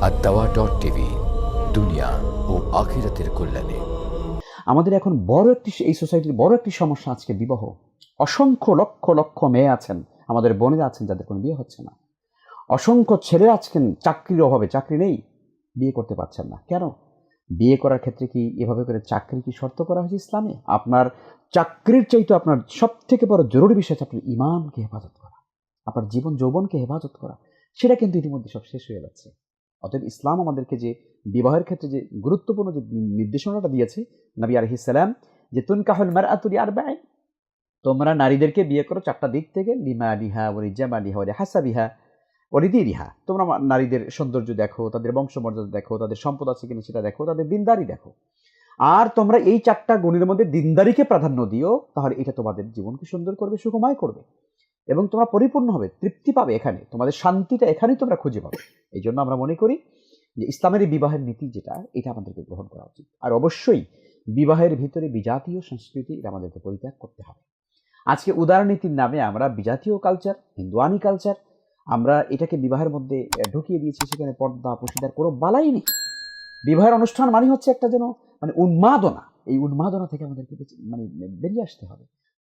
আর দাওয়া টিভি, দুনিয়া ও আখিরাতের কল্যাণে। আমাদের এখন বড় একটি এই সোসাইটির বড় একটি সমস্যা আজকে বিবাহ। অসংখ্য লক্ষ লক্ষ মেয়ে আছেন, আমাদের বোনেরা আছেন যাদের কোনো বিয়ে হচ্ছে না। অসংখ্য ছেলে আজকেন চাকরির অভাবে চাকরি নেই, বিয়ে করতে পারছেন না। কেন? বিয়ে করার ক্ষেত্রে কি এভাবে করে চাকরি কি শর্ত করা হয়েছে ইসলামে? আপনার চাকরির চাইতে আপনার সব থেকে বড় জরুরি বিষয় হচ্ছে আপনার ইমানকে হেফাজত করা। আপনার জীবন যৌবনকে হেফাজত করা। সেটা কিন্তু ইতিমধ্যে সব শেষ হয়ে যাচ্ছে। অতএব ইসলাম আমাদেরকে যে বিবাহের ক্ষেত্রে যে গুরুত্বপূর্ণ যে নির্দেশনাটা দিয়েছে, নবী আলহিসাল্লাম যে তুন কাহল মার আতুরি আর ব্যয় তোমরা নারীদেরকে বিয়ে করো চারটা দিক থেকে লিমা লিহা ওরি জামা লিহা ওরি হাসা বিহা ওরিদি রিহা তোমরা নারীদের সৌন্দর্য দেখো, তাদের বংশমর্যাদা দেখো, তাদের সম্পদ আছে কিনা সেটা দেখো, তাদের দিনদারি দেখো। আর তোমরা এই চারটা গুণের মধ্যে দিনদারিকে প্রাধান্য দিও, তাহলে এটা তোমাদের জীবনকে সুন্দর করবে, সুখময় করবে। এবং তোমরা পরিপূর্ণ হবে, তৃপ্তি পাবে এখানে। তোমাদের শান্তিটা এখানেই তোমরা খুঁজে পাবে। এই জন্য আমরা মনে করি যে ইসলামের বিবাহের নীতি যেটা, এটা আমাদেরকে গ্রহণ করা উচিত। আর অবশ্যই বিবাহের ভিতরে বিজাতীয় সংস্কৃতি এটা আমাদেরকে পরিত্যাগ করতে হবে। আজকে উদারনীতির নামে আমরা বিজাতীয় কালচার হিন্দুয়ানি কালচার আমরা এটাকে বিবাহের মধ্যে ঢুকিয়ে দিয়েছি, সেখানে পর্দা, পুশিদার কোনো বালাই নেই। বিবাহের অনুষ্ঠান মানে হচ্ছে একটা যেন মানে উন্মাদনা। এই উন্মাদনা থেকে আমাদেরকে মানে বেরিয়ে আসতে হবে।